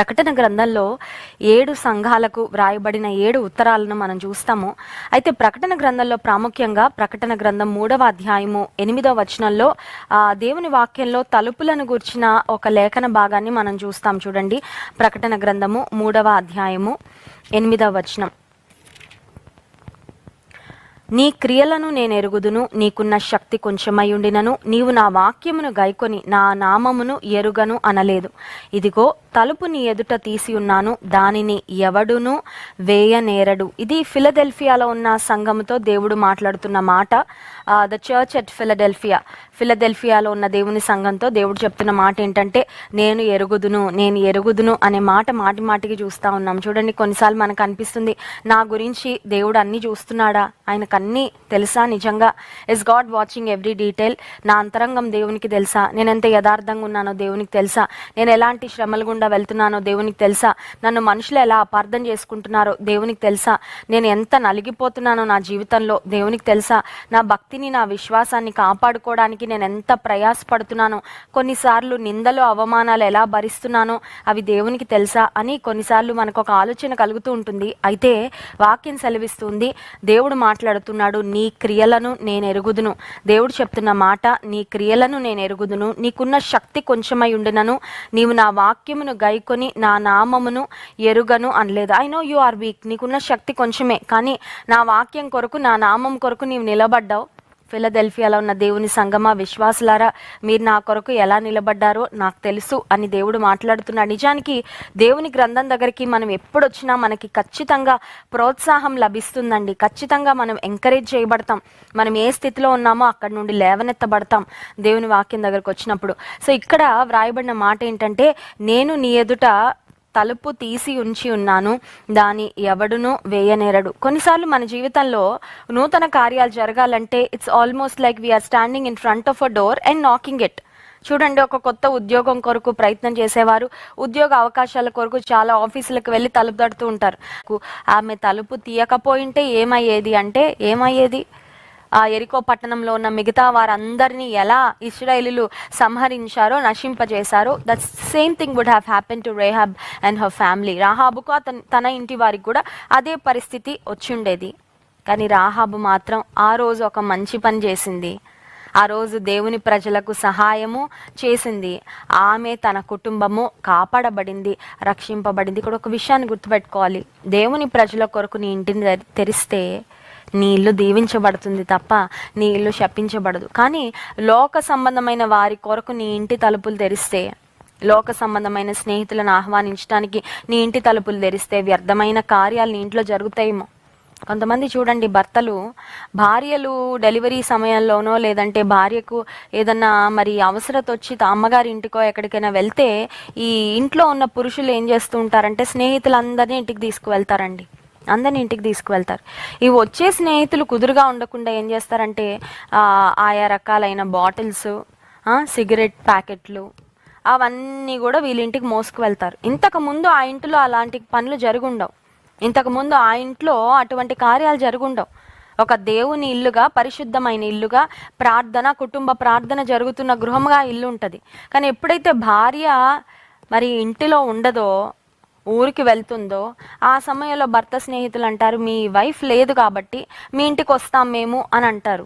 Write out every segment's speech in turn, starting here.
ప్రకటన గ్రంథంలో ఏడు సంఘాలకు వ్రాయబడిన ఏడు ఉత్తరాలను మనం చూస్తాము. అయితే ప్రకటన గ్రంథంలో ప్రాముఖ్యంగా ప్రకటన గ్రంథం మూడవ అధ్యాయము ఎనిమిదవ వచనంలో ఆ దేవుని వాక్యంలో తలుపులను గుర్చిన ఒక లేఖన భాగాన్ని మనం చూస్తాం చూడండి. ప్రకటన గ్రంథము మూడవ అధ్యాయము ఎనిమిదవ వచనం. నీ క్రియలను నేను ఎరుగుదును నీకున్న శక్తి కొంచెమయుండినను నీవు నా వాక్యమును గైకొని నా నామమును ఎరుగను అనలేదు. ఇదిగో తలుపు నీ ఎదుట తీసి ఉన్నాను దానిని ఎవడును వేయనేరడు. ఇది ఫిలదెల్ఫియాలో ఉన్న సంఘముతో దేవుడు మాట్లాడుతున్న మాట. ద చర్చ్ అట్ ఫిలడెల్ఫియా ఫిలదెల్ఫియాలో ఉన్న దేవుని సంఘంతో దేవుడు చెప్తున్న మాట ఏంటంటే నేను ఎరుగుదును నేను ఎరుగుదును అనే మాట మాటి మాటికి చూస్తూ ఉన్నాం. చూడండి కొన్నిసార్లు మనకు అనిపిస్తుంది నా గురించి దేవుడు అన్నీ చూస్తున్నాడా? ఆయనకు అన్నీ తెలుసా నిజంగా? Is God watching every detail నా అంతరంగం దేవునికి తెలుసా? నేను ఎంత యథార్థంగా ఉన్నానో దేవునికి తెలుసా? నేను ఎలాంటి శ్రమల గుండా వెళ్తున్నానో దేవునికి తెలుసా? నన్ను మనుషులు ఎలా అపార్థం చేసుకుంటున్నారో దేవునికి తెలుసా? నేను ఎంత నలిగిపోతున్నానో నా జీవితంలో దేవునికి తెలుసా? నా భక్తి భక్తిని నా విశ్వాసాన్ని కాపాడుకోవడానికి నేను ఎంత ప్రయాసపడుతున్నానో కొన్నిసార్లు నిందలు అవమానాలు ఎలా భరిస్తున్నానో అవి దేవునికి తెలుసా అని కొన్నిసార్లు మనకు ఒక ఆలోచన కలుగుతూ ఉంటుంది. అయితే వాక్యం సెలవిస్తుంది దేవుడు మాట్లాడుతున్నాడు నీ క్రియలను నేను ఎరుగుదును. దేవుడు చెప్తున్న మాట నీ క్రియలను నేను ఎరుగుదును. నీకున్న శక్తి కొంచెమై ఉండినను. నీవు నా వాక్యమును గైకొని నా నామమును ఎరుగను అనలేదు. I know you are weak నీకున్న శక్తి కొంచెమే. కానీ నా వాక్యం కొరకు నా నామం కొరకు నీవు నిలబడ్డావు. ఫిలదెల్ఫియాలో ఉన్న దేవుని సంగమ విశ్వాసులారా మీరు నా కొరకు ఎలా నిలబడ్డారో నాకు తెలుసు అని దేవుడు మాట్లాడుతున్నాడు. నిజానికి దేవుని గ్రంథం దగ్గరికి మనం ఎప్పుడు వచ్చినా మనకి ఖచ్చితంగా ప్రోత్సాహం లభిస్తుందండి. ఖచ్చితంగా మనం ఎంకరేజ్ చేయబడతాం. మనం ఏ స్థితిలో ఉన్నామో అక్కడ నుండి లేవనెత్తబడతాం దేవుని వాక్యం దగ్గరకు వచ్చినప్పుడు సో ఇక్కడ వ్రాయబడిన మాట ఏంటంటే నేను నీ ఎదుట తలుపు తీసి ఉంచి ఉన్నాను. దాని ఎవడునూ వేయనేరడు. కొన్నిసార్లు మన జీవితంలో నూతన కార్యాలు జరగాలంటే it's almost like we are standing in front of a door and knocking it చూడండి ఒక కొత్త ఉద్యోగం కొరకు ప్రయత్నం చేసేవారు. ఉద్యోగ అవకాశాల కొరకు చాలా ఆఫీసులకు వెళ్ళి తలుపు తడుతూ ఉంటారు. ఆమె తలుపు తీయకపోయింటే ఏమయ్యేది అంటే ఏమయ్యేది? ఆ ఎరికో పట్టణంలో ఉన్న మిగతా వారందరినీ ఎలా ఇస్రాయేలీలు సంహరించారో నశింపజేశారో that same thing would have happen to Rahab and her family రాహాబుకు అతని తన ఇంటి వారికి కూడా అదే పరిస్థితి వచ్చిండేది. కానీ రాహాబు మాత్రం ఆ రోజు ఒక మంచి పని చేసింది. ఆ రోజు దేవుని ప్రజలకు సహాయము చేసింది. ఆమె తన కుటుంబము కాపాడబడింది రక్షింపబడింది. ఇక్కడ ఒక విషయాన్ని గుర్తుపెట్టుకోవాలి. దేవుని ప్రజల కొరకు నీ ఇంటిని తెరిస్తే నీ ఇల్లు దీవించబడుతుంది తప్ప నీ ఇల్లు శపించబడదు. కానీ లోక సంబంధమైన వారి కొరకు నీ ఇంటి తలుపులు తెరిస్తే లోక సంబంధమైన స్నేహితులను ఆహ్వానించడానికి నీ ఇంటి తలుపులు తెరిస్తే వ్యర్థమైన కార్యాలు నీ ఇంట్లో జరుగుతాయేమో. కొంతమంది చూడండి భర్తలు భార్యలు డెలివరీ సమయంలోనో లేదంటే భార్యకు ఏదన్నా మరి అవసరత వచ్చి అమ్మగారి ఇంటికో ఎక్కడికైనా వెళ్తే ఈ ఇంట్లో ఉన్న పురుషులు ఏం చేస్తూ ఉంటారంటే స్నేహితులందరినీ ఇంటికి తీసుకువెళ్తారండి. అందరిని ఇంటికి తీసుకువెళ్తారు. ఈ వచ్చే స్నేహితులు కుదురుగా ఉండకుండా ఏం చేస్తారంటే ఆయా రకాలైన బాటిల్స్ సిగరెట్ ప్యాకెట్లు అవన్నీ కూడా వీళ్ళ ఇంటికి మోసుకు వెళ్తారు ఇంతకు ముందు ఆ ఇంటిలో అలాంటి పనులు జరుగుండవు. ఇంతకుముందు ఆ ఇంట్లో అటువంటి కార్యాలు జరుగుండవు. ఒక దేవుని ఇల్లుగా పరిశుద్ధమైన ఇల్లుగా ప్రార్థన కుటుంబ ప్రార్థన జరుగుతున్న గృహంగా ఇల్లు ఉంటుంది. కానీ ఎప్పుడైతే భార్య మరి ఇంటిలో ఉండదో ఊరికి వెళ్తుందో ఆ సమయంలో భర్త స్నేహితులు అంటారు మీ వైఫ్ లేదు కాబట్టి మీ ఇంటికి వస్తాం మేము అని అంటారు.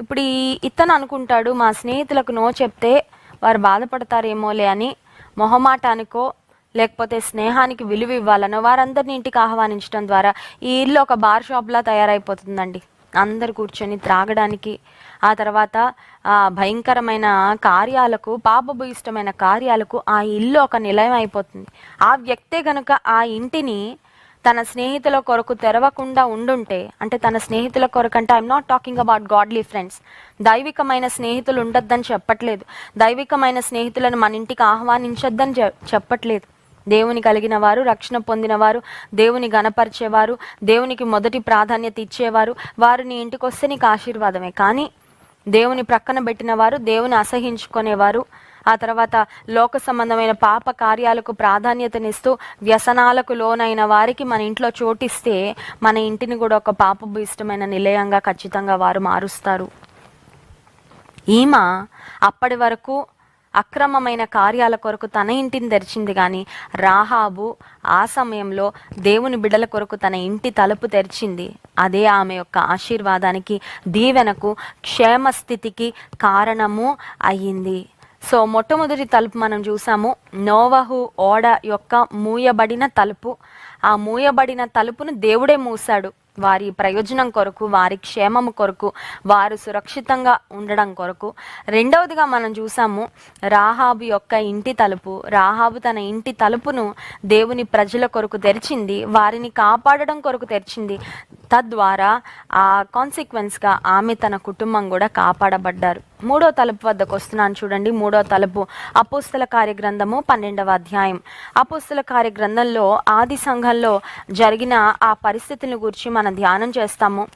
ఇప్పుడు ఈ ఇతను అనుకుంటాడు మా స్నేహితులకు నో చెప్తే వారు బాధపడతారేమోలే అని మొహమాటానికో లేకపోతే స్నేహానికి విలువ ఇవ్వాలనో వారందరిని ఇంటికి ఆహ్వానించడం ద్వారా ఈ ఇల్లు ఒక బార్ షాప్లా తయారైపోతుందండి. అందరు కూర్చొని త్రాగడానికి ఆ తర్వాత భయంకరమైన కార్యాలకు పాపభూయిష్టమైన కార్యాలకు ఆ ఇల్లు ఒక నిలయం అయిపోతుంది. ఆ వ్యక్తే గనుక ఆ ఇంటిని తన స్నేహితుల కొరకు తెరవకుండా ఉండుంటే అంటే తన స్నేహితుల కొరకు అంటే I'm not talking about godly friends దైవికమైన స్నేహితులు ఉండొద్దని చెప్పట్లేదు. దైవికమైన స్నేహితులను మన ఇంటికి ఆహ్వానించొద్దని చెప్పట్లేదు. దేవుని కలిగిన వారు రక్షణ పొందినవారు దేవుని గణపరిచేవారు దేవునికి మొదటి ప్రాధాన్యత ఇచ్చేవారు వారు నీ ఇంటికి వస్తే నీకు ఆశీర్వాదమే. కానీ దేవుని ప్రక్కన పెట్టిన వారు దేవుని అసహించుకునేవారు. ఆ తర్వాత లోక సంబంధమైన పాప కార్యాలకు ప్రాధాన్యతనిస్తూ వ్యసనాలకు లోనైన వారికి మన ఇంట్లో చోటిస్తే మన ఇంటిని కూడా ఒక పాప ఇష్టమైన నిలయంగా ఖచ్చితంగా వారు మారుస్తారు. ఈమె అప్పటి వరకు అక్రమమైన కార్యాల కొరకు తన ఇంటిని తెరిచింది కానీ రాహాబు ఆ సమయంలో దేవుని బిడ్డల కొరకు తన ఇంటి తలుపు తెరిచింది. అదే ఆమె యొక్క ఆశీర్వాదానికి దీవెనకు క్షేమస్థితికి కారణము అయ్యింది. సో మొట్టమొదటి తలుపు మనం చూసాము నోవహు ఓడ యొక్క మూయబడిన తలుపు. ఆ మూయబడిన తలుపును దేవుడే మూసాడు వారి ప్రయోజనం కొరకు వారి క్షేమము కొరకు వారు సురక్షితంగా ఉండడం కొరకు. రెండవదిగా మనం చూసాము రాహాబు యొక్క ఇంటి తలుపు. రాహాబు తన ఇంటి తలుపును దేవుని ప్రజల కొరకు తెరిచింది వారిని కాపాడడం కొరకు తెరిచింది. తద్వారా ఆ కాన్సిక్వెన్స్గా ఆమె తన కుటుంబం కూడా కాపాడబడ్డారు. మూడో తలుపు వద్దకు వస్తున్నాను చూడండి మూడో తలుపు. అపోస్తల కార్యగ్రంథము పన్నెండవ అధ్యాయం. అపోస్తల కార్యగ్రంథంలో ఆది సంఘంలో జరిగిన ఆ పరిస్థితులను గురించి మనం ధ్యానం చేస్తాము.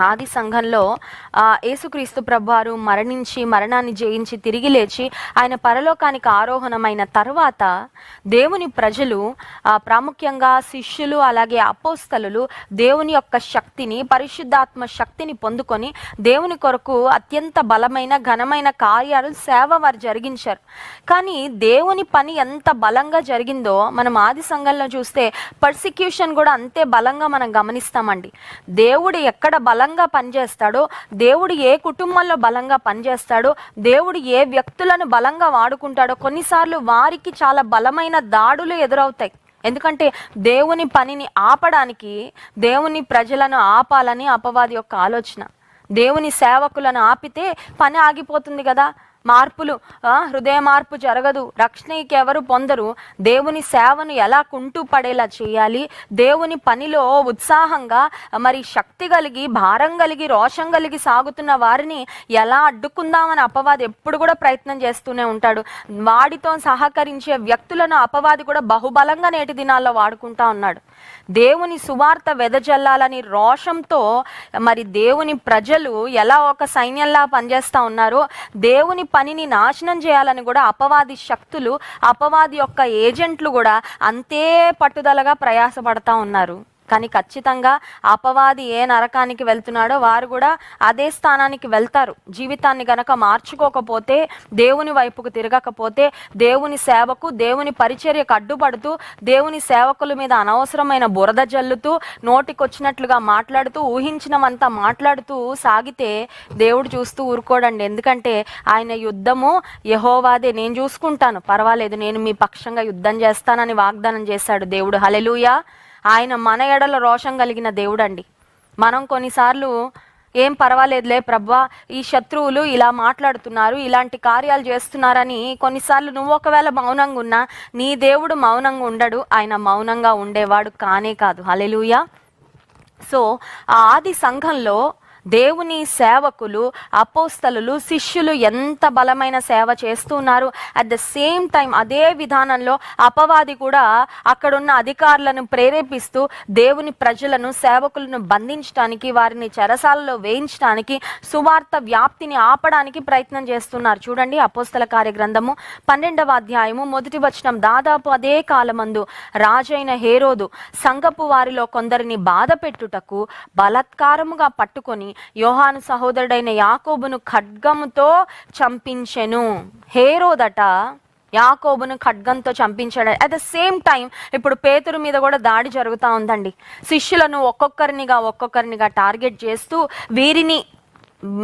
ఆది సంఘంలో యేసుక్రీస్తు ప్రభువారు మరణించి మరణాన్ని జయించి తిరిగి లేచి ఆయన పరలోకానికి ఆరోహణమైన తర్వాత దేవుని ప్రజలు ప్రాముఖ్యంగా శిష్యులు అలాగే అపోస్తలు దేవుని యొక్క శక్తిని పరిశుద్ధాత్మ శక్తిని పొందుకొని దేవుని కొరకు అత్యంత బలమైన ఘనమైన కార్యాలు సేవ వారు జరిగించారు. కానీ దేవుని పని ఎంత బలంగా జరిగిందో మనం ఆది సంఘంలో చూస్తే పర్సిక్యూషన్ కూడా అంతే బలంగా మనం గమనిస్తామండి. దేవుడు ఎక్కడ బలంగా పనిచేస్తాడో దేవుడు ఏ కుటుంబంలో బలంగా పనిచేస్తాడో దేవుడు ఏ వ్యక్తులను బలంగా వాడుకుంటాడో కొన్నిసార్లు వారికి చాలా బలమైన దాడులు ఎదురవుతాయి. ఎందుకంటే దేవుని పనిని ఆపడానికి దేవుని ప్రజలను ఆపాలని అపవాది యొక్క ఆలోచన. దేవుని సేవకులను ఆపితే పని ఆగిపోతుంది కదా. మార్పులు హృదయ మార్పు జరగదు. రక్షణకి ఎవరు పొందరు? దేవుని సేవను ఎలా కుంటూ పడేలా చేయాలి? దేవుని పనిలో ఉత్సాహంగా మరి శక్తి కలిగి భారం కలిగి రోషం కలిగి సాగుతున్న వారిని ఎలా అడ్డుకుందామని అపవాది ఎప్పుడు కూడా ప్రయత్నం చేస్తూనే ఉంటాడు. వాడితో సహకరించే వ్యక్తులను అపవాది కూడా బహుబలంగా నేటి దినాల్లో వాడుకుంటా ఉన్నాడు. దేవుని సువార్త వెదజల్లాలని రోషంతో మరి దేవుని ప్రజలు ఎలా ఒక సైన్యంలా పనిచేస్తూ ఉన్నారో దేవుని పనిని నాశనం చేయాలని కూడా అపవాది శక్తులు అపవాది యొక్క ఏజెంట్లు కూడా అంతే పట్టుదలగా ప్రయాసపడతా ఉన్నారు. కానీ ఖచ్చితంగా అపవాది ఏ నరకానికి వెళ్తున్నాడో వారు కూడా అదే స్థానానికి వెళ్తారు. జీవితాన్ని గనక మార్చుకోకపోతే దేవుని వైపుకు తిరగకపోతే దేవుని సేవకు దేవుని పరిచర్యకు అడ్డుపడుతూ దేవుని సేవకుల మీద అనవసరమైన బురద జల్లుతూ నోటికొచ్చినట్లుగా మాట్లాడుతూ ఊహించినవంతా మాట్లాడుతూ సాగితే దేవుడు చూస్తూ ఊరుకోడండి. ఎందుకంటే ఆయన యుద్ధము యహోవాదే. నేను చూసుకుంటాను. పర్వాలేదు. నేను మీ పక్షంగా యుద్ధం చేస్తానని వాగ్దానం చేశాడు దేవుడు. హలెలుయా ఆయన మన ఎడల రోషం కలిగిన దేవుడండి. మనం కొన్నిసార్లు ఏం పర్వాలేదులే ప్రభా ఈ శత్రువులు ఇలా మాట్లాడుతున్నారు ఇలాంటి కార్యాలు చేస్తున్నారని కొన్నిసార్లు నువ్వు ఒకవేళ మౌనంగా ఉన్నా నీ దేవుడు మౌనంగా ఉండడు ఆయన మౌనంగా ఉండేవాడు కానే కాదు. హలెలూయా సో ఆ ఆది సంఘంలో దేవుని సేవకులు అపోస్తలు శిష్యులు ఎంత బలమైన సేవ చేస్తున్నారు. అట్ ద సేమ్ టైం అదే విధానంలో అపవాది కూడా అక్కడున్న అధికారులను ప్రేరేపిస్తూ దేవుని ప్రజలను సేవకులను బంధించడానికి వారిని చెరసాలలో వేయించడానికి సువార్త వ్యాప్తిని ఆపడానికి ప్రయత్నం చేస్తున్నారు. చూడండి అపోస్తల కార్యగ్రంథము పన్నెండవ అధ్యాయము మొదటి వచనం. దాదాపు అదే కాలమందు రాజైన హేరోదు సంగపు వారిలో కొందరిని బాధ పెట్టుటకు బలాత్కారముగా పట్టుకొని యోహాను సహోదరుడైన యాకోబును ఖడ్గముతో చంపించెను. హేరోదట యాకోబును ఖడ్గంతో చంపించాడు. అట్ ద సేమ్ టైం ఇప్పుడు పేతురు మీద కూడా దాడి జరుగుతూ ఉందండి. శిష్యులను ఒక్కొక్కరినిగా ఒక్కొక్కరినిగా టార్గెట్ చేస్తూ వీరిని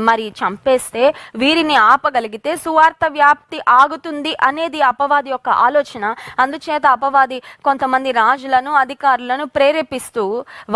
మరి చంపేస్తే వీరిని ఆపగలిగితే సువార్త వ్యాప్తి ఆగుతుంది అనేది అపవాది యొక్క ఆలోచన. అందుచేత అపవాది కొంతమంది రాజులను అధికారులను ప్రేరేపిస్తూ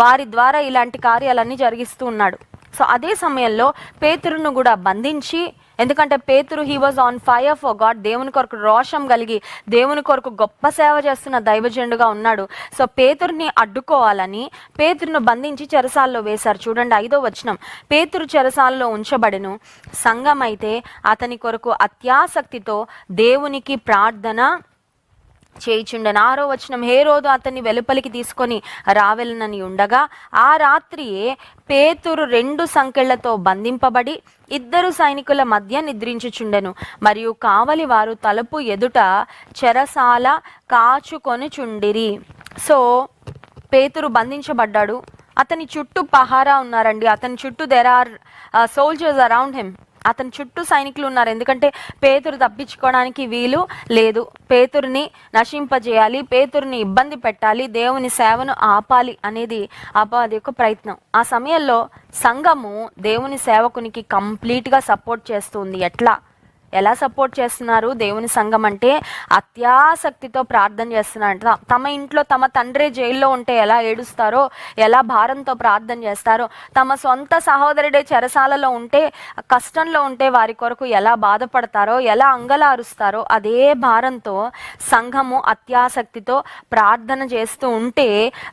వారి ద్వారా ఇలాంటి కార్యాలన్నీ జరిగిస్తూ ఉన్నాడు. సో అదే సమయంలో పేతురును కూడా బంధించి ఎందుకంటే పేతురు he was on fire for God దేవుని కొరకు రోషం కలిగి దేవుని కొరకు గొప్ప సేవ చేస్తున్న దైవజనుడుగా ఉన్నాడు. సో పేతురుని అడ్డుకోవాలని పేతురును బంధించి చెరసాల్లో వేశారు. చూడండి ఐదో వచనం. పేతురు చెరసాల్లో ఉంచబడెను. సంఘం అయితే అతని కొరకు అత్యాసక్తితో దేవునికి ప్రార్థన చేయిచుండెను. ఆరో వచనం హే రోజు అతన్ని వెలుపలికి తీసుకొని రావెలనని ఉండగా ఆ రాత్రియే పేతురు రెండు సంకెళ్ళతో బంధింపబడి ఇద్దరు సైనికుల మధ్య నిద్రించుచుండెను. మరియు కావలి వారు తలుపు ఎదుట చెరసాల కాచుకొనుచుండిరి. సో పేతురు బంధించబడ్డాడు. అతని చుట్టూ పహారా ఉన్నారండి. అతని చుట్టూ there are soldiers around him అతని చుట్టూ సైనికులు ఉన్నారు. ఎందుకంటే పేతురు తప్పించుకోవడానికి వీలు లేదు. పేతురిని నశింపజేయాలి పేతురిని ఇబ్బంది పెట్టాలి దేవుని సేవను ఆపాలి అనేది అపవాది యొక్క ప్రయత్నం. ఆ సమయంలో సంఘము దేవుని సేవకునికి కంప్లీట్గా సపోర్ట్ చేస్తుంది. ఎట్లా? ఎలా సపోర్ట్ చేస్తున్నారు? దేవుని సంఘం అంటే అత్యాసక్తితో ప్రార్థన చేస్తున్నారంట తమ ఇంట్లో తమ తండ్రి జైల్లో ఉంటే ఎలా ఏడుస్తారో ఎలా భారంతో ప్రార్థన చేస్తారో తమ సొంత సహోదరుడే చెరసాలలో ఉంటే కష్టంలో ఉంటే వారి కొరకు ఎలా బాధపడతారో ఎలా అంగలారుస్తారో అదే భారంతో సంఘము అత్యాసక్తితో ప్రార్థన చేస్తూ ఉంటే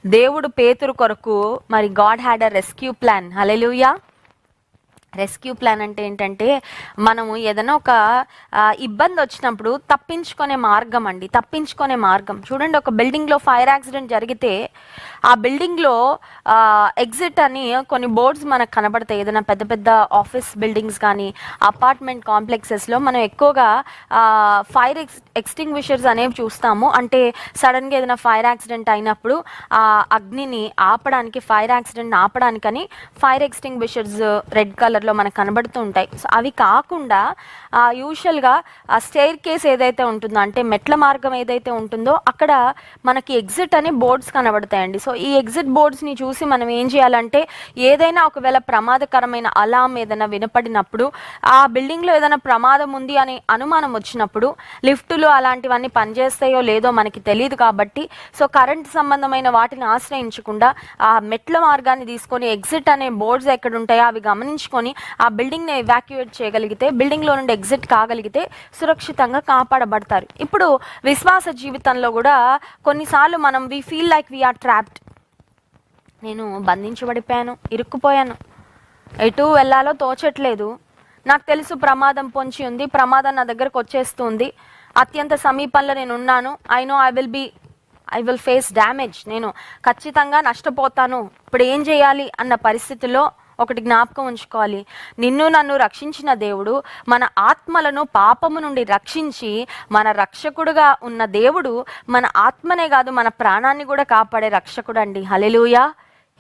దేవుడు పేతురు కొరకు మరి God had a rescue plan. Hallelujah rescue plan అంటే ఏంటంటే మనము ఏదైనా ఒక ఇబ్బంది వచ్చినప్పుడు తప్పించుకునే మార్గం అండి తప్పించుకునే మార్గం. చూడండి ఒక బిల్డింగ్లో ఫైర్ యాక్సిడెంట్ జరిగితే ఆ బిల్డింగ్లో ఎగ్జిట్ అని కొన్ని బోర్డ్స్ మనకు కనబడతాయి. ఏదైనా పెద్ద పెద్ద ఆఫీస్ బిల్డింగ్స్ కానీ అపార్ట్మెంట్ కాంప్లెక్సెస్లో మనం ఎక్కువగా ఫైర్ ఎక్స్ ఎక్స్టింగ్విషర్స్ అనేవి చూస్తాము. అంటే సడన్గా ఏదైనా ఫైర్ యాక్సిడెంట్ అయినప్పుడు ఆ అగ్నిని ఆపడానికి ఫైర్ యాక్సిడెంట్ ఆపడానికని ఫైర్ ఎక్స్టింగ్విషర్స్ రెడ్ కలర్ కలర్లో మనకు కనబడుతూ ఉంటాయి. సో అవి కాకుండా యూజువల్గా ఆ స్టేర్ కేస్ ఏదైతే ఉంటుందో అంటే మెట్ల మార్గం ఏదైతే ఉంటుందో అక్కడ మనకి ఎగ్జిట్ అని బోర్డ్స్ కనబడతాయండి. సో ఈ ఎగ్జిట్ బోర్డ్స్ని చూసి మనం ఏం చేయాలంటే ఏదైనా ఒకవేళ ప్రమాదకరమైన అలాం ఏదైనా వినపడినప్పుడు ఆ బిల్డింగ్లో ఏదైనా ప్రమాదం ఉంది అని అనుమానం వచ్చినప్పుడు లిఫ్టులు అలాంటివన్నీ పనిచేస్తాయో లేదో మనకి తెలియదు కాబట్టి సో కరెంట్ సంబంధమైన వాటిని ఆశ్రయించకుండా ఆ మెట్ల మార్గాన్ని తీసుకొని ఎగ్జిట్ అనే బోర్డ్స్ ఎక్కడ ఉంటాయో అవి గమనించుకొని ఆ బిల్డింగ్ని ఎవాక్యుయేట్ చేయగలిగితే బిల్డింగ్లో నుండి ఎగ్జిట్ కాగలిగితే సురక్షితంగా కాపాడబడతారు. ఇప్పుడు విశ్వాస జీవితంలో కూడా కొన్నిసార్లు మనం we feel like we're trapped నేను బంధించబడిపోయాను ఇరుక్కుపోయాను. ఎటు వెళ్ళాలో తోచట్లేదు. నాకు తెలుసు ప్రమాదం పొంచి ఉంది ప్రమాదం నా దగ్గరకు వచ్చేస్తుంది. అత్యంత సమీపంలో నేను ఉన్నాను. I know I will be I will face damage నేను ఖచ్చితంగా నష్టపోతాను. ఇప్పుడు ఏం చేయాలి అన్న పరిస్థితిలో ఒకటి జ్ఞాపకం ఉంచుకోవాలి. నిన్ను నన్ను రక్షించిన దేవుడు మన ఆత్మలను పాపము నుండి రక్షించి మన రక్షకుడుగా ఉన్న దేవుడు మన ఆత్మనే కాదు మన ప్రాణాన్ని కూడా కాపాడే రక్షకుడు అండి హలెలుయా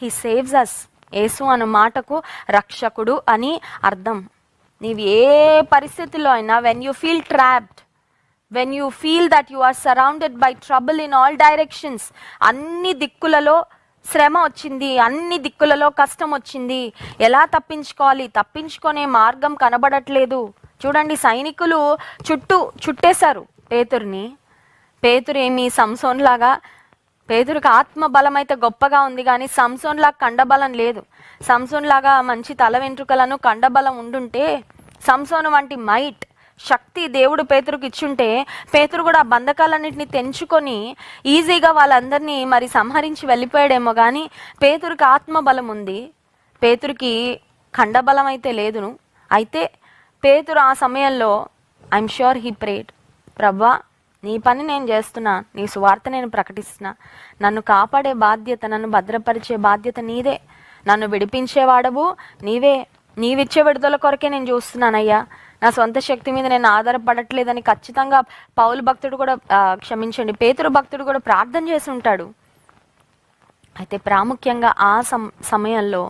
హీ సేవ్స్ అస్ యేసు అను మాటకు రక్షకుడు అని అర్థం. నీవు ఏ పరిస్థితిలో అయినా when you feel trapped when you feel that you are surrounded by trouble in all directions అన్ని దిక్కులలో శ్రమ వచ్చింది అన్ని దిక్కులలో కష్టం వచ్చింది. ఎలా తప్పించుకోవాలి? తప్పించుకునే మార్గం కనబడట్లేదు. చూడండి సైనికులు చుట్టూ చుట్టేశారు పేతుర్ని. పేతురేమి సంసోన్ లాగా పేదరికి ఆత్మ బలం అయితే గొప్పగా ఉంది కానీ సంసోన్ లాగా కండబలం లేదు. సంసోన్ లాగా మంచి తల వెంట్రుకలను కండబలం ఉండుంటే సంసోన్ వంటి మైట్ శక్తి దేవుడు పేతురుకు ఇచ్చుంటే పేతురు కూడా ఆ బంధకాలన్నింటినీ తెంచుకొని ఈజీగా వాళ్ళందరినీ మరి సంహరించి వెళ్ళిపోయాడేమో కానీ పేతురికి ఆత్మ బలం ఉంది. పేతురికి ఖండబలం అయితే లేదును. అయితే పేతురు ఆ సమయంలో ఐఎమ్ ష్యూర్ హీ ప్రేడ్ ప్రభా నీ పని నేను చేస్తున్నా నీ సువార్త నేను ప్రకటిస్తున్నా. నన్ను కాపాడే బాధ్యత నన్ను భద్రపరిచే బాధ్యత నీదే. నన్ను విడిపించేవాడవు నీవే నీవిచ్చే విడుదల కొరకే నేను చూస్తున్నానయ్యా. నా సొంత శక్తి మీద నేను ఆధారపడట్లేదని ఖచ్చితంగా పౌలు భక్తుడు కూడా క్షమించండి పేతురు భక్తుడు కూడా ప్రార్థన చేసి ఉంటాడు. అయితే ప్రాముఖ్యంగా ఆ సమ సమయంలో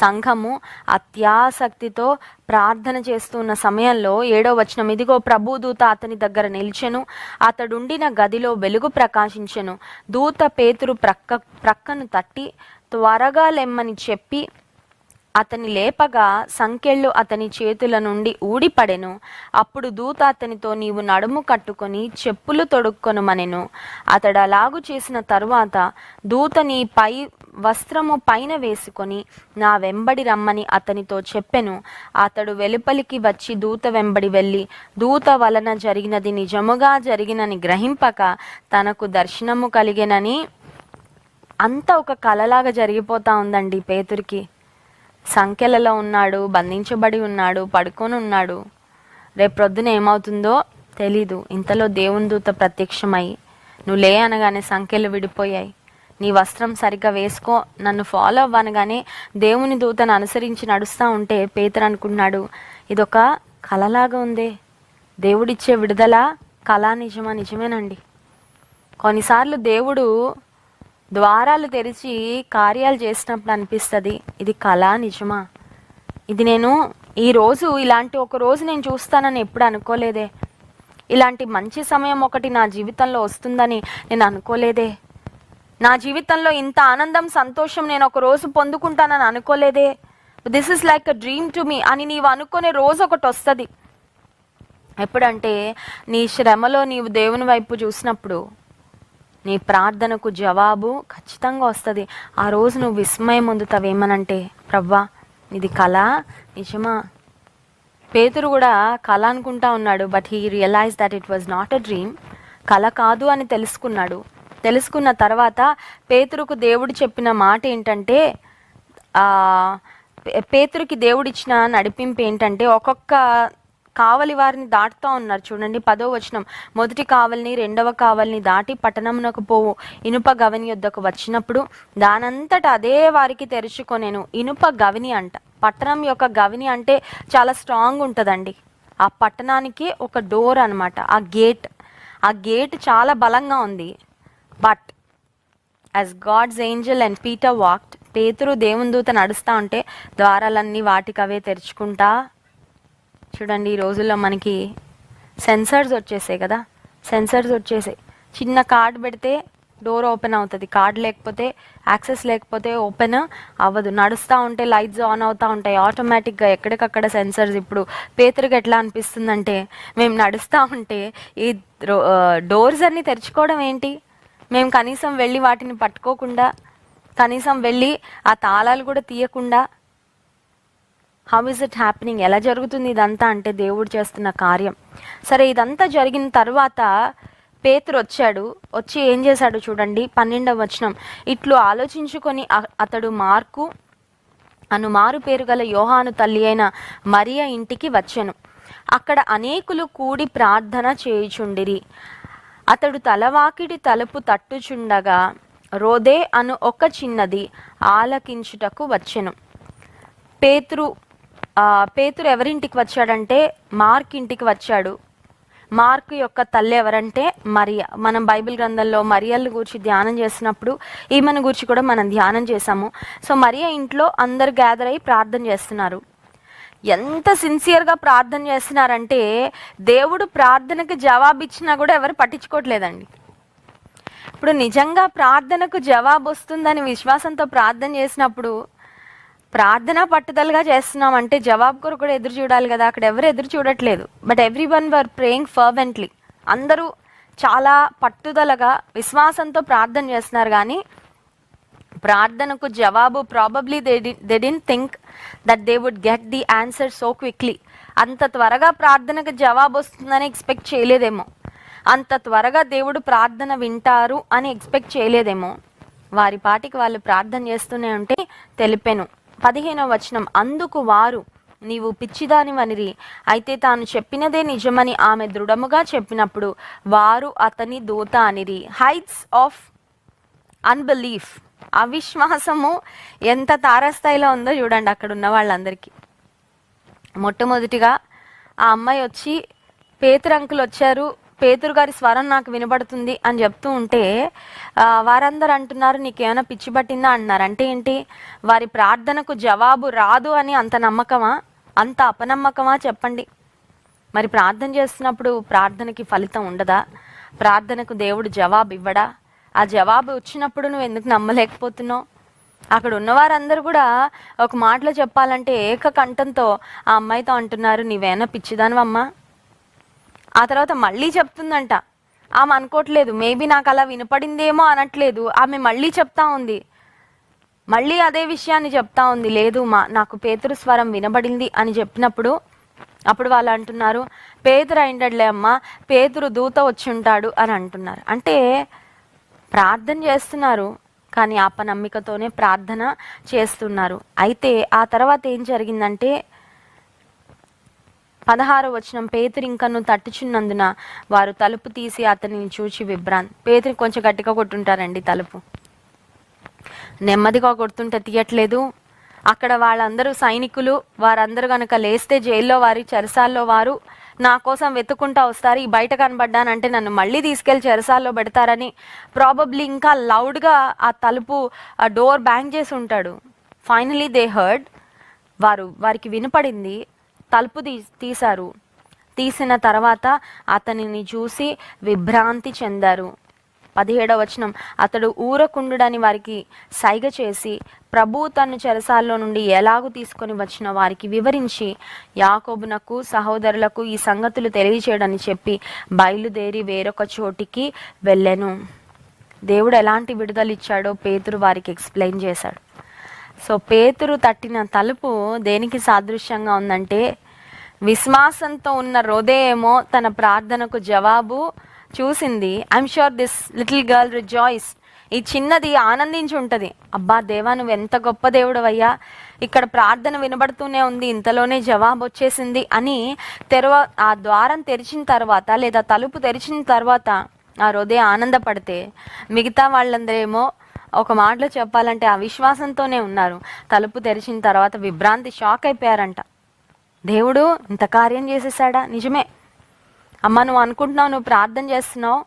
సంఘము అత్యాసక్తితో ప్రార్థన చేస్తున్న సమయంలో ఏడో వచనం ఇదిగో ప్రభు దూత అతని దగ్గర నిలిచెను అతడుండిన గదిలో వెలుగు ప్రకాశించెను. దూత పేతురు ప్రక్క ప్రక్కను తట్టి త్వరగా లెమ్మని చెప్పి అతని లేపగా సంకెళ్ళు అతని చేతుల నుండి ఊడిపడెను. అప్పుడు దూత అతనితో నీవు నడుము కట్టుకొని చెప్పులు తొడుక్కొనుమనెను. అతడు అలాగు చేసిన తరువాత దూత నీ పై వస్త్రము పైన వేసుకొని నా వెంబడి రమ్మని అతనితో చెప్పెను. అతడు వెలుపలికి వచ్చి దూత వెంబడి వెళ్ళి దూత వలన జరిగినది నిజముగా జరిగినని గ్రహింపక తనకు దర్శనము కలిగెనని అంతా ఒక కలలాగా జరిగిపోతా ఉందండి పేతురికి. సంఖ్యలలో ఉన్నాడు బంధించబడి ఉన్నాడు పడుకొని ఉన్నాడు. రేపు ప్రొద్దున ఏమవుతుందో తెలీదు. ఇంతలో దేవుని దూత ప్రత్యక్షమై నువ్వు లే అనగానే సంఖ్యలు విడిపోయాయి. నీ వస్త్రం సరిగ్గా వేసుకో. నన్ను ఫాలో అవ్వనగానే దేవుని దూతను అనుసరించి నడుస్తూ ఉంటే పేతరు అనుకున్నాడు ఇదొక కలలాగా ఉందే. దేవుడిచ్చే విడుదల కళ నిజమా? నిజమేనండి. కొన్నిసార్లు దేవుడు ద్వారాలు తెరిచి కార్యాలు చేసినప్పుడు అనిపిస్తుంది ఇది కళ నిజమా? ఇది నేను ఈ రోజు ఇలాంటి ఒక రోజు నేను చూస్తానని ఎప్పుడు అనుకోలేదే. ఇలాంటి మంచి సమయం ఒకటి నా జీవితంలో వస్తుందని నేను అనుకోలేదే. నా జీవితంలో ఇంత ఆనందం సంతోషం నేను ఒక రోజు పొందుకుంటానని అనుకోలేదే. This is like a dream to me అని నీవు అనుకునే రోజు ఒకటి వస్తుంది. ఎప్పుడంటే నీ శ్రమలో నీవు దేవుని వైపు చూసినప్పుడు నీ ప్రార్థనకు జవాబు ఖచ్చితంగా వస్తుంది. ఆ రోజు నువ్వు విస్మయం పొందుతావు ఏమనంటే ప్రవ్వా ఇది కళ. నిజమా? పేతురు కూడా కళ అనుకుంటా ఉన్నాడు but he realize that it was not a dream కళ కాదు అని తెలుసుకున్నాడు. తెలుసుకున్న తర్వాత పేతురుకు దేవుడు చెప్పిన మాట ఏంటంటే పేతురుకి దేవుడిచ్చిన నడిపింపు ఏంటంటే ఒక్కొక్క కావలి వారిని దాటుతూ ఉన్నారు. చూడండి పదో వచనం. మొదటి కావలిని రెండవ కావలిని దాటి పట్టణమునకు పోవు. ఇనుప గవిని యొద్దకు వచ్చినప్పుడు దానంతట అదే వారికి తెరుచుకొనేను. ఇనుప గవిని అంట. పట్టణం యొక్క గవిని అంటే చాలా స్ట్రాంగ్ ఉంటుందండి. ఆ పట్టణానికి ఒక డోర్ అనమాట ఆ గేట్ ఆ గేట్ చాలా బలంగా ఉంది. But as God's angel and Peter walked పేతురు దేవుని దూత నడుస్తూ ఉంటే ద్వారాలన్నీ వాటికి అవే తెరుచుకుంటా చూడండి ఈ రోజుల్లో మనకి సెన్సర్స్ వచ్చేసాయి కదా. సెన్సర్స్ వచ్చేసాయి. చిన్న కార్డ్ పెడితే డోర్ ఓపెన్ అవుతుంది. కార్డ్ లేకపోతే యాక్సెస్ లేకపోతే ఓపెన్ అవ్వదు. నడుస్తూ ఉంటే లైట్స్ ఆన్ అవుతూ ఉంటాయి. ఆటోమేటిక్గా ఎక్కడికక్కడ సెన్సర్స్ ఇప్పుడు పేతురికి ఎట్లా అనిపిస్తుందంటే మేము నడుస్తూ ఉంటే ఈ డోర్స్ అన్నీ తెరుచుకోవడం ఏంటి? మేము కనీసం వెళ్ళి వాటిని పట్టుకోకుండా కనీసం వెళ్ళి ఆ తాళాలు కూడా తీయకుండా హౌ ఇస్ ఇట్ హ్యాపెనింగ్ ఎలా జరుగుతుంది ఇదంతా అంటే దేవుడు చేస్తున్న కార్యం. సరే ఇదంతా జరిగిన తర్వాత పేతురు వచ్చాడు. వచ్చి ఏం చేశాడు చూడండి పన్నెండవ వచనం. ఇట్లు ఆలోచించుకొని అతడు మార్కు అను మారు పేరు గల యోహాను తల్లి అయిన మరియ ఇంటికి వచ్చెను. అక్కడ అనేకులు కూడి ప్రార్థన చేయుచుండిరి. అతడు తలవాకిడి తలుపు తట్టుచుండగా రోదే అను ఒక చిన్నది ఆలకించుటకు వచ్చెను. పేతురు పేతురు ఎవరింటికి వచ్చాడంటే మార్క్ ఇంటికి వచ్చాడు. మార్క్ యొక్క తల్లి ఎవరంటే మరియా. మనం బైబిల్ గ్రంథంలో మరియల్ని గురించి ధ్యానం చేసినప్పుడు ఈమెను గురించి కూడా మనం ధ్యానం చేసాము సో మరియా ఇంట్లో అందరు గ్యాదర్ అయి ప్రార్థన చేస్తున్నారు. ఎంత సిన్సియర్గా ప్రార్థన చేస్తున్నారంటే దేవుడు ప్రార్థనకు జవాబు ఇచ్చినా కూడా ఎవరు పట్టించుకోవట్లేదండి. ఇప్పుడు నిజంగా ప్రార్థనకు జవాబు వస్తుందని విశ్వాసంతో ప్రార్థన చేసినప్పుడు ప్రార్థన పట్టుదలగా చేస్తున్నాం అంటే జవాబు కొరకు కూడా ఎదురు చూడాలి కదా. అక్కడ ఎవరు ఎదురు చూడట్లేదు. But every one were praying fervently అందరూ చాలా పట్టుదలగా విశ్వాసంతో ప్రార్థన చేస్తున్నారు కానీ ప్రార్థనకు జవాబు probably they they didn't think that they would get the answer so quickly అంత త్వరగా ప్రార్థనకు జవాబు వస్తుందని ఎక్స్పెక్ట్ చేయలేదేమో. అంత త్వరగా దేవుడు ప్రార్థన వింటారు అని ఎక్స్పెక్ట్ చేయలేదేమో. వారి పాటికి వాళ్ళు ప్రార్థన చేస్తూనే ఉంటే తెలిపాను. పదిహేనవ వచనం అందుకు వారు నీవు పిచ్చిదాని వనిరి అయితే తాను చెప్పినదే నిజమని ఆమె దృఢముగా చెప్పినప్పుడు వారు అతని దూత అనిరి. హైట్స్ ఆఫ్ అన్బిలీఫ్ అవిశ్వాసము ఎంత తారస్థాయిలో ఉందో చూడండి అక్కడ ఉన్న వాళ్ళందరికీ. మొట్టమొదటిగా ఆ అమ్మాయి వచ్చి పేతురంకులు వచ్చారు. పేతురు గారి స్వరం నాకు వినబడుతుంది అని చెప్తూ ఉంటే వారందరూ అంటున్నారు నీకేమైనా పిచ్చి పట్టిందా? అంటున్నారు అంటే ఏంటి? వారి ప్రార్థనకు జవాబు రాదు అని అంత నమ్మకమా? అంత అపనమ్మకమా? చెప్పండి. మరి ప్రార్థన చేస్తున్నప్పుడు ప్రార్థనకి ఫలితం ఉండదా? ప్రార్థనకు దేవుడు జవాబు ఇవ్వడా? ఆ జవాబు వచ్చినప్పుడు నువ్వు ఎందుకు నమ్మలేకపోతున్నావు? అక్కడ ఉన్నవారందరూ కూడా ఒక మాటలో చెప్పాలంటే ఏక కంఠంతో ఆ అమ్మాయితో అంటున్నారు నీవేనా పిచ్చిదానవమ్మా? ఆ తర్వాత మళ్ళీ చెప్తుందంట. ఆమె అనుకోవట్లేదు మేబీ నాకు అలా వినపడిందేమో అనట్లేదు ఆమె మళ్ళీ చెప్తా ఉంది. మళ్ళీ అదే విషయాన్ని చెప్తా ఉంది లేదు మా నాకు పేతురు స్వరం వినబడింది అని చెప్పినప్పుడు అప్పుడు వాళ్ళు అంటున్నారు పేతురు అయిండట్లే అమ్మా పేతురు దూత వచ్చి ఉంటాడు అని అంటున్నారు. అంటే ప్రార్థన చేస్తున్నారు కానీ అపనమ్మికతోనే ప్రార్థన చేస్తున్నారు. అయితే ఆ తర్వాత ఏం జరిగిందంటే పదహారు వచనం పేతురు ఇంకను తట్టుచున్నందున వారు తలుపు తీసి అతనిని చూచి విభ్రాన్ పేతురు కొంచెం గట్టిగా కొట్టుంటారండి తలుపు. నెమ్మదిగా కొడుతుంటే తీయట్లేదు. అక్కడ వాళ్ళందరూ సైనికులు వారందరూ కనుక లేస్తే జైల్లో వారి చెరసాల్లో వారు నా కోసం వెతుకుంటా వస్తారు ఈ బయట కనబడ్డానంటే నన్ను మళ్ళీ తీసుకెళ్ళి చెరసాల్లో పెడతారని ప్రాబబ్లీ ఇంకా లౌడ్గా ఆ తలుపు ఆ డోర్ బ్యాంగ్ చేసి ఉంటాడు. ఫైనలీ దే హర్డ్ వారు వారికి వినపడింది తలుపు తీ తీశారు. తీసిన తర్వాత అతనిని చూసి విభ్రాంతి చెందారు. పదిహేడవ వచనం. అతడు ఊరకుండుడని వారికి సైగ చేసి ప్రభు తన్ను చెరసాల్లో నుండి ఎలాగూ తీసుకొని వచ్చిన వారికి వివరించి యాకోబునకు సహోదరులకు ఈ సంగతులు తెలియచేయడని చెప్పి బయలుదేరి వేరొక చోటికి వెళ్ళాను. దేవుడు ఎలాంటి విడుదల ఇచ్చాడో పేతురు వారికి ఎక్స్ప్లెయిన్ చేశాడు. సో పేతురు తట్టిన తలుపు దేనికి సాదృశ్యంగా ఉందంటే విశ్వాసంతో ఉన్న హృదయమో ఏమో తన ప్రార్థనకు జవాబు చూసింది. I'm sure this little girl rejoice ఈ చిన్నది ఆనందించి ఉంటుంది. అబ్బా దేవా నువ్వు ఎంత గొప్ప దేవుడు అయ్యా ఇక్కడ ప్రార్థన వినబడుతూనే ఉంది ఇంతలోనే జవాబు వచ్చేసింది అని తెరవ ఆ ద్వారం తెరిచిన తర్వాత లేదా తలుపు తెరిచిన తర్వాత ఆ హృదయ ఆనందపడితే మిగతా వాళ్ళందరేమో ఒక మాటలో చెప్పాలంటే అవిశ్వాసంతోనే ఉన్నారు. తలుపు తెరిచిన తర్వాత విభ్రాంతి షాక్ అయిపోయారంట. దేవుడు ఇంత కార్యం చేసేసాడా నిజమే. అమ్మ నువ్వు అనుకుంటున్నావు నువ్వు ప్రార్థన చేస్తున్నావు.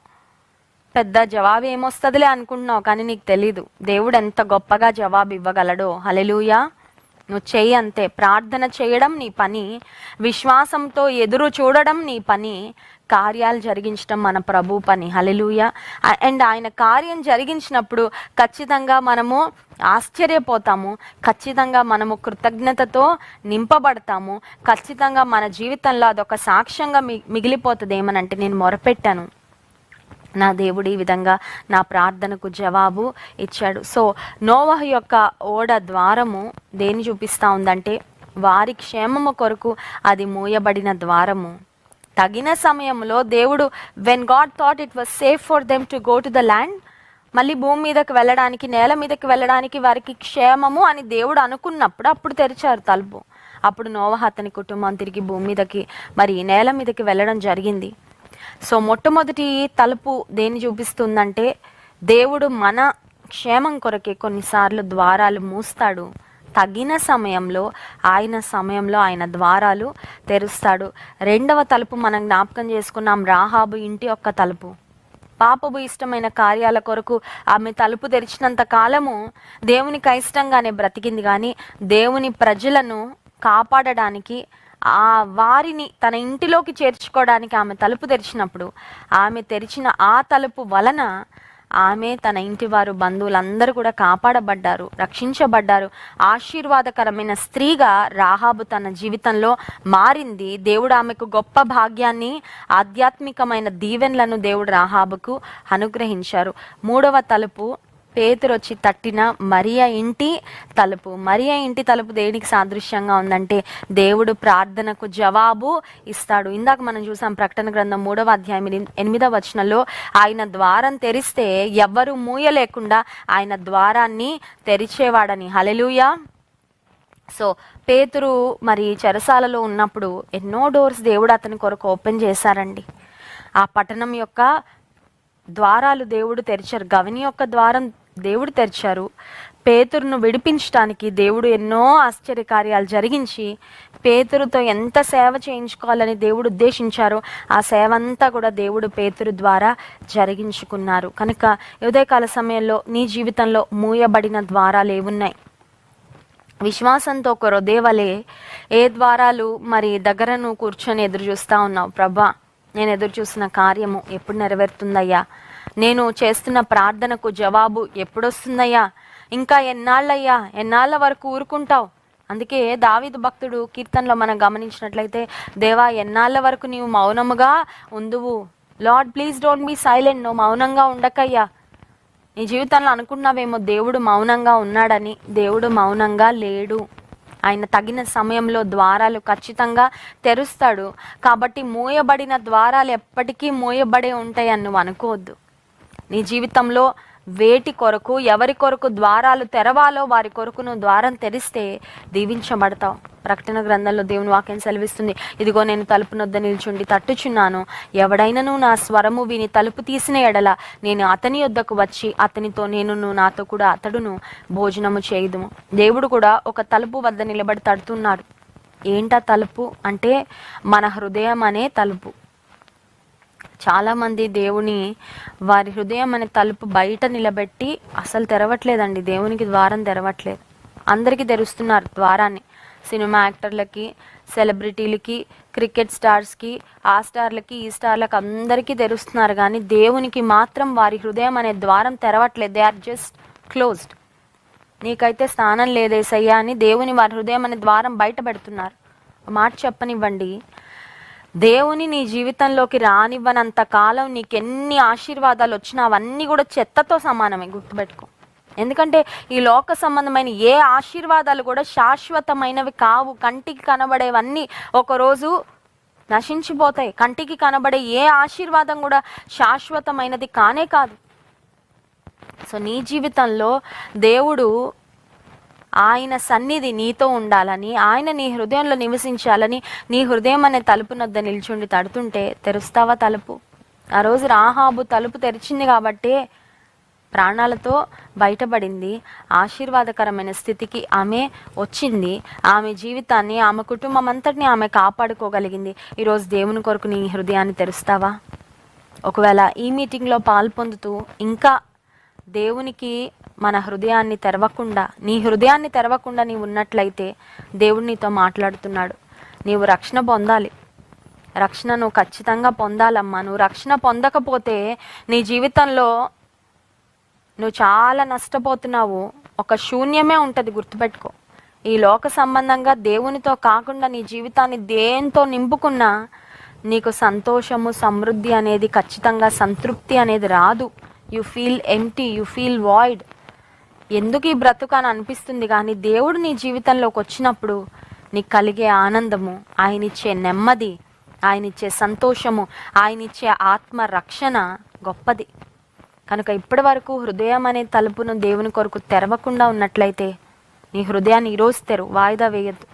పెద్ద జవాబు ఏమొస్తుందిలే అనుకుంటున్నావు కానీ నీకు తెలీదు. దేవుడు ఎంత గొప్పగా జవాబు ఇవ్వగలడో. హలెలుయా నువ్వు చెయ్యి అంతే. ప్రార్థన చేయడం నీ పని. విశ్వాసంతో ఎదురు చూడడం నీ పని. కార్యాలు జరిగించడం మన ప్రభు పని. హలెలుయ అండ్ ఆయన కార్యం జరిగించినప్పుడు ఖచ్చితంగా మనము ఆశ్చర్యపోతాము. ఖచ్చితంగా మనము కృతజ్ఞతతో నింపబడతాము. ఖచ్చితంగా మన జీవితంలో అదొక సాక్ష్యంగా మి మిగిలిపోతుంది. ఏమనంటే నేను మొరపెట్టాను. నా దేవుడు ఈ విధంగా నా ప్రార్థనకు జవాబు ఇచ్చాడు. సో నోవహ యొక్క ఓడ ద్వారము దేని చూపిస్తూ ఉందంటే వారి క్షేమము కొరకు అది మూయబడిన ద్వారము. తగిన సమయంలో దేవుడు when God thought it was safe for them to go to the land మళ్ళీ భూమి మీదకి వెళ్ళడానికి నేల మీదకి వెళ్ళడానికి వారికి క్షేమము అని దేవుడు అనుకున్నప్పుడు అప్పుడు తెరిచారు తలుపు. అప్పుడు నోవహ అతని కుటుంబం తిరిగి భూమి మీదకి మరి నేల మీదకి వెళ్ళడం జరిగింది. సో మొట్టమొదటి తలుపు దేన్ని చూపిస్తుందంటే దేవుడు మన క్షేమం కొరకే కొన్నిసార్లు ద్వారాలు మూస్తాడు. తగిన సమయంలో ఆయన సమయంలో ఆయన ద్వారాలు తెరుస్తాడు. రెండవ తలుపు మనం జ్ఞాపకం చేసుకున్నాం రాహాబు ఇంటి యొక్క తలుపు. పాపపు ఇష్టమైన కార్యాల కొరకు ఆమె తలుపు తెరిచినంత కాలము దేవునికి అయిష్టంగానే బ్రతికింది కానీ దేవుని ప్రజలను కాపాడడానికి ఆ వారిని తన ఇంటిలోకి చేర్చుకోవడానికి ఆమె తలుపు తెరిచినప్పుడు ఆమె తెరిచిన ఆ తలుపు వలన ఆమె తన ఇంటి వారు బంధువులందరూ కూడా కాపాడబడ్డారు రక్షించబడ్డారు. ఆశీర్వాదకరమైన స్త్రీగా రాహాబు తన జీవితంలో మారింది. దేవుడు ఆమెకు గొప్ప భాగ్యాన్ని ఆధ్యాత్మికమైన దీవెనలను దేవుడు రాహాబుకు అనుగ్రహించారు. మూడవ తలుపు పేతురు వచ్చి తట్టిన మరియా ఇంటి తలుపు. మరియా ఇంటి తలుపు దేనికి సాదృశ్యంగా ఉందంటే దేవుడు ప్రార్థనకు జవాబు ఇస్తాడు. ఇందాక మనం చూసాం ప్రకటన గ్రంథం మూడవ అధ్యాయం ఎనిమిదవ వచనంలో ఆయన ద్వారం తెరిస్తే ఎవ్వరు మూయలేకుండా ఆయన ద్వారాన్ని తెరిచేవాడని. హలెలుయా సో పేతురు మరి చెరసాలలో ఉన్నప్పుడు ఎన్నో డోర్స్ దేవుడు అతని కొరకు ఓపెన్ చేశారండి. ఆ పట్టణం యొక్క ద్వారాలు దేవుడు తెరిచారు. గవిని యొక్క ద్వారం దేవుడు తెరిచారు. పేతురును విడిపించడానికి దేవుడు ఎన్నో ఆశ్చర్యకార్యాలు జరిగించి పేతురుతో ఎంత సేవ చేయించుకోవాలని దేవుడు ఉద్దేశించారో ఆ సేవ అంతా కూడా దేవుడు పేతురు ద్వారా జరిగించుకున్నారు. కనుక ఉదయకాల సమయంలో నీ జీవితంలో మూయబడిన ద్వారాలు ఏమున్నాయి? విశ్వాసంతో ఒక హృదయవలే ఏ ద్వారాలు మరి దగ్గర నువ్వు కూర్చొని ఎదురు చూస్తూ ఉన్నావు? ప్రభా నేను ఎదురు చూసిన కార్యము ఎప్పుడు నెరవేరుతుందయ్యా? నేను చేస్తున్న ప్రార్థనకు జవాబు ఎప్పుడొస్తుందయ్యా? ఇంకా ఎన్నాళ్ళయ్యా? ఎన్నాళ్ళ వరకు ఊరుకుంటావు? అందుకే దావిద భక్తుడు కీర్తనలో మనం గమనించినట్లయితే దేవా ఎన్నాళ్ళ వరకు నీవు మౌనముగా ఉందువు? Lord please don't be silent. నువ్వు మౌనంగా ఉండకయ్యా. నీ జీవితంలో అనుకున్నావేమో దేవుడు మౌనంగా ఉన్నాడని. దేవుడు మౌనంగా లేడు. ఆయన తగిన సమయంలో ద్వారాలు ఖచ్చితంగా తెరుస్తాడు. కాబట్టి మూయబడిన ద్వారాలు ఎప్పటికీ మూయబడే ఉంటాయని నువ్వు అనుకోవద్దు. నీ జీవితంలో వేటి కొరకు ఎవరి కొరకు ద్వారాలు తెరవాలో వారి కొరకు నువ్వు ద్వారం తెరిస్తే దీవించబడతావు. ప్రకటన గ్రంథంలో దేవుని వాక్యం సెలవిస్తుంది. ఇదిగో నేను తలుపు నొద్ద నిల్చుండి తట్టుచున్నాను. ఎవడైనను నా స్వరము విని తలుపు తీసిన ఎడల నేను అతని యొద్దకు వచ్చి అతనితో నేను నాతో కూడా అతడును భోజనము చేయుదుము. దేవుడు కూడా ఒక తలుపు వద్ద నిలబడి తడుతున్నాడు. ఏంటా తలుపు? అంటే మన హృదయం అనే తలుపు. చాలామంది దేవుని వారి హృదయం అనే తలుపు బయట నిలబెట్టి అసలు తెరవట్లేదండి. దేవునికి ద్వారం తెరవట్లేదు. అందరికీ తెరుస్తున్నారు ద్వారాన్ని. సినిమా యాక్టర్లకి సెలబ్రిటీలకి క్రికెట్ స్టార్స్కి ఆ స్టార్లకి ఈ స్టార్లకి అందరికీ తెరుస్తున్నారు. కానీ దేవునికి మాత్రం వారి హృదయం అనే ద్వారం తెరవట్లేదు. They are just closed. నీకైతే స్థానం లేదేసయ్యా అని దేవుని వారి హృదయం అనే ద్వారం బయట పెడుతున్నారు. మాట చెప్పనివ్వండి. దేవుని నీ జీవితంలోకి రానివ్వనంత కాలం నీకెన్ని ఆశీర్వాదాలు వచ్చినా అవన్నీ కూడా చెత్తతో సమానమే గుర్తుపెట్టుకో. ఎందుకంటే ఈ లోక సంబంధమైన ఏ ఆశీర్వాదాలు కూడా శాశ్వతమైనవి కావు. కంటికి కనబడేవన్నీ ఒకరోజు నశించిపోతాయి. కంటికి కనబడే ఏ ఆశీర్వాదం కూడా శాశ్వతమైనది కానే కాదు. సో నీ జీవితంలో దేవుడు ఆయన సన్నిధి నీతో ఉండాలని ఆయన నీ హృదయంలో నివసించాలని నీ హృదయం అనే తలుపు నొద్ద నిల్చుండి తడుతుంటే తెరుస్తావా తలుపు? ఆ రోజు రాహాబు తలుపు తెరిచింది కాబట్టే ప్రాణాలతో బయటపడింది. ఆశీర్వాదకరమైన స్థితికి ఆమె వచ్చింది. ఆమె జీవితాన్ని ఆమె కుటుంబం అంతటిని ఆమె కాపాడుకోగలిగింది. ఈరోజు దేవుని కొరకు నీ హృదయాన్ని తెరుస్తావా? ఒకవేళ ఈ మీటింగ్లో పాల్పొందుతూ ఇంకా దేవునికి మన హృదయాన్ని తెరవకుండా నీ హృదయాన్ని తెరవకుండా నీవు ఉన్నట్లయితే దేవుడు నీతో మాట్లాడుతున్నాడు. నీవు రక్షణ పొందాలి. రక్షణ నువ్వు ఖచ్చితంగా పొందాలమ్మా. నువ్వు రక్షణ పొందకపోతే నీ జీవితంలో నువ్వు చాలా నష్టపోతున్నావు. ఒక శూన్యమే ఉంటుంది గుర్తుపెట్టుకో. ఈ లోక సంబంధంగా దేవునితో కాకుండా నీ జీవితాన్ని దేంతో నింపుకున్నా నీకు సంతోషము సమృద్ధి అనేది ఖచ్చితంగా సంతృప్తి అనేది రాదు. You feel empty you feel void ఎందుకు ఈ బ్రతుకు అని అనిపిస్తుంది కానీ దేవుడు నీ జీవితంలోకి వచ్చినప్పుడు నీకు కలిగే ఆనందము ఆయన ఇచ్చే నెమ్మది ఆయన ఇచ్చే సంతోషము ఆయన ఇచ్చే ఆత్మ రక్షణ గొప్పది. కనుక ఇప్పటి వరకు హృదయం అనే తలుపును దేవుని కొరకు తెరవకుండా ఉన్నట్లయితే నీ హృదయాన్ని ఈరోజు తెరు వాయిదా వేయద్దు.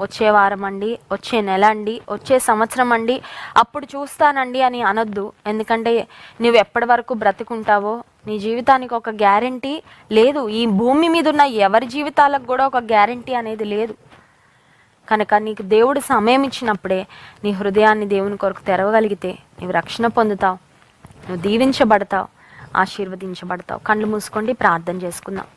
వచ్చే వారం అండి వచ్చే నెల అండి వచ్చే సంవత్సరం అండి అప్పుడు చూస్తానండి అని అనొద్దు. ఎందుకంటే నువ్వు ఎప్పటి వరకు బ్రతుకుంటావో నీ జీవితానికి ఒక గ్యారంటీ లేదు. ఈ భూమి మీద ఉన్న ఎవరి జీవితాలకు కూడా ఒక గ్యారంటీ అనేది లేదు. కనుక నీకు దేవుడు సమయం ఇచ్చినప్పుడే నీ హృదయాన్ని దేవుని కొరకు తెరవగలిగితే నీవు రక్షణ పొందుతావు. నువ్వు దీవించబడతావు ఆశీర్వదించబడతావు. కళ్ళు మూసుకోండి ప్రార్థన చేసుకుందాం.